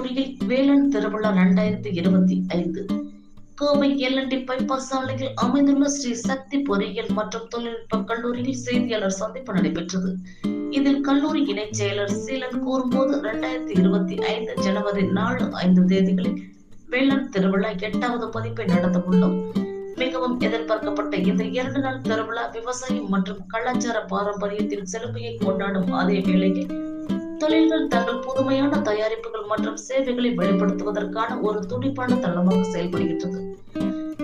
கல்லூரியில் வேலன் திருவிழா இரண்டாயிரத்தி இருபத்தி ஐந்து. கோவை எல்என்டி பைபாஸ் சாலையில் அமைந்துள்ள ஸ்ரீ சக்தி பொறியியல் மற்றும் தொழில்நுட்ப கல்லூரியில் செய்தியாளர் சந்திப்பு நடைபெற்றது. இதில் கல்லூரி இணைச் செயலர் சீலன் கூறும்போது இரண்டாயிரத்தி இருபத்தி ஐந்து ஜனவரி நாலு ஐந்து தேதிகளில் வேளாண் திருவிழா எட்டாவது பதிப்பை நடத்த உள்ளோம். மிகவும் எதிர்பார்க்கப்பட்ட இந்த இரண்டு நாள் திருவிழா விவசாயம் மற்றும் கலாச்சார பாரம்பரியத்தின் செழுமையை கொண்டாடும் அதே வேளையில் தொழில்கள் தங்கள் புதுமையான தயாரிப்புகள் மற்றும் சேவைகளை வெளிப்படுத்துவதற்கான ஒரு துடிப்பான தளமாக செயல்படுகின்றது.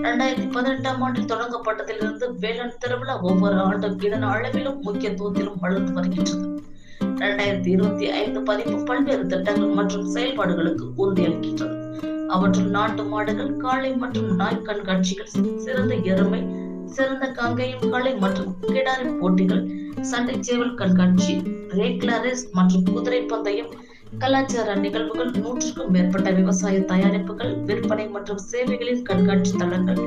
இரண்டாயிரத்தி பதினெட்டாம் ஆண்டில் தொடங்கப்பட்டதிலிருந்து வேளாண் திருவிழா ஒவ்வொரு ஆண்டும் இதன் அளவிலும் முக்கியத்துவத்திலும் வளர்ந்து வருகின்றது. இரண்டாயிரத்தி இருபத்தி ஐந்து பதிப்பு பல்வேறு திட்டங்கள் மற்றும் செயல்பாடுகளுக்கு உறுதியளிக்கின்றது அவற்றுள் நாட்டு மாடுகள் காளை மற்றும் நாய் கண்காட்சிகள் சிறந்த எருமை சிறந்த கங்கையும் காளை மற்றும் கிடாரி போட்டிகள் சண்டை சேவல் கண்காட்சி ரேக்லாரிஸ் மற்றும் குதிரை பந்தயம் கலாச்சார நிகழ்வுகள் நூற்றுக்கும் மேற்பட்ட விவசாய தயாரிப்புகள் விற்பனை மற்றும் சேவைகளின் கண்காட்சி தளங்கள்.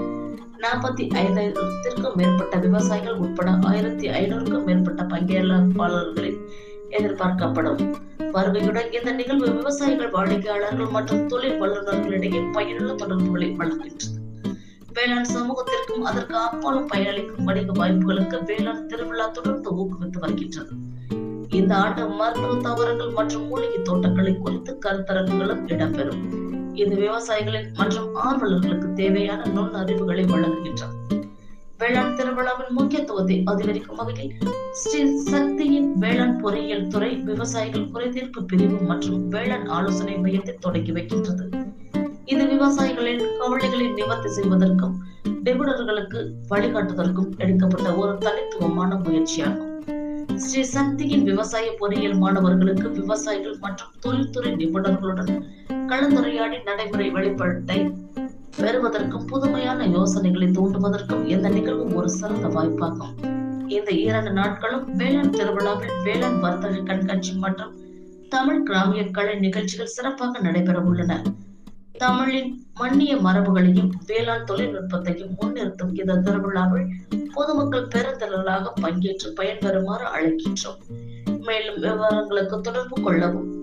நாற்பத்தி ஐந்தாயிரத்திற்கும் மேற்பட்ட விவசாயிகள் உட்பட ஆயிரத்தி ஐநூறுக்கும் மேற்பட்ட பங்கேற்பாளர்களின் எதிர்பார்க்கப்படும். வருகையுடன் இந்த நிகழ்வு விவசாயிகள் வாடிக்கையாளர்கள் மற்றும் தொழில் வல்லுநர்களிடையே பயனுள்ள தொடர்புகளை வழங்குகின்றது. வேளாண் சமூகத்திற்கும் அதற்கு அப்பாலும் பயனளிக்கும் வணிக வாய்ப்புகளுக்கு வேளாண் திருவிழா தொடர்ந்து ஊக்குவித்து வருகின்றது. இந்த ஆண்டு மருத்துவ தாவரங்கள் மற்றும் மூலிகை தோட்டங்களை குறித்து கருத்தரங்குகளும் இடம்பெறும். இது விவசாயிகளின் மற்றும் ஆர்வலர்களுக்கு தேவையான நுண்ணறிவுகளை வழங்குகின்றது. வேளாண் திருவிழாவின் முக்கியத்துவத்தை அதிகரிக்கும் வகையில் ஸ்ரீ சக்தியின் வேளாண் பொறியியல் துறை விவசாயிகள் குறைதீர்ப்பு பிரிவு மற்றும் வேளாண் ஆலோசனை மையத்தை தொடங்கி வைக்கின்றது. இது விவசாயிகளின் கவலைகளை நிவர்த்தி செய்வதற்கும் நிபுணர்களுக்கு வழிகாட்டுவதற்கும் எடுக்கப்பட்ட ஒரு தனித்துவமான முயற்சியாகும். ஸ்ரீ சக்தியின் விவசாய பொறியியல் மாணவர்களுக்கு விவசாயிகள் மற்றும் தொழில்துறை நிபுணர்களுடன் கலந்துரையாடி நடைமுறை வெளிப்பாட்டை பெறுவதற்கும் புதுமையான யோசனைகளை தூண்டுவதற்கும் இந்த நிகழ்வு ஒரு சிறந்த வாய்ப்பாகும். இந்த இரண்டு நாட்களும் வேளாண் திருவிழாவில் வேளாண் வர்த்தக கண்காட்சி மற்றும் தமிழ் கிராமிய கலை நிகழ்ச்சிகள் சிறப்பாக நடைபெற உள்ளன. தமிழின் மண்ணிய மரபுகளையும் வேளாண் தொழில்நுட்பத்தையும் முன்னிறுத்தும் இந்த திருவிழாவில் பொதுமக்கள் பெருந்திரளாக பங்கேற்று பயன்பெறுமாறு அழைக்கின்றோம். மேலும் விவரங்களுக்கு தொடர்பு கொள்ளவும்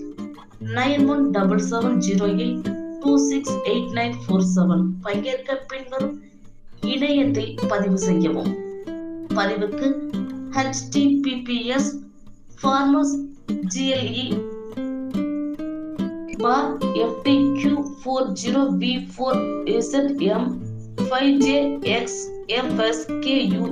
nine one double seven zero eight two six eight nine four seven பங்கேற்க பின்வரும் இணையத்தில் பதிவு செய்யவும். பதிவுக்கு https farmers GLE bar FTQ 40V4 ZM 5JX FSKU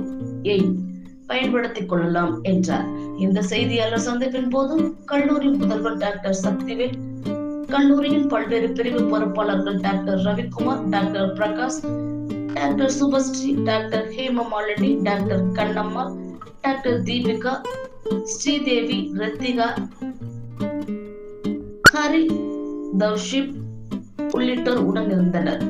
8 பயன்படுத்திக் கொள்ளலாம் என்றார். இந்த செய்தியாளர் சந்திப்பின் போது கல்லூரி முதல்வர் டாக்டர் சக்திவேல் கல்லூரியின் பல்வேறு பிரிவு பொறுப்பாளர்கள் doctor Ravikumar doctor Prakash doctor Subashree doctor Hemamalini doctor Kannamma doctor Deepika Sridevi Rathika Hari Taushif உள்ளிட்டோர் உடன் இருந்தனர்.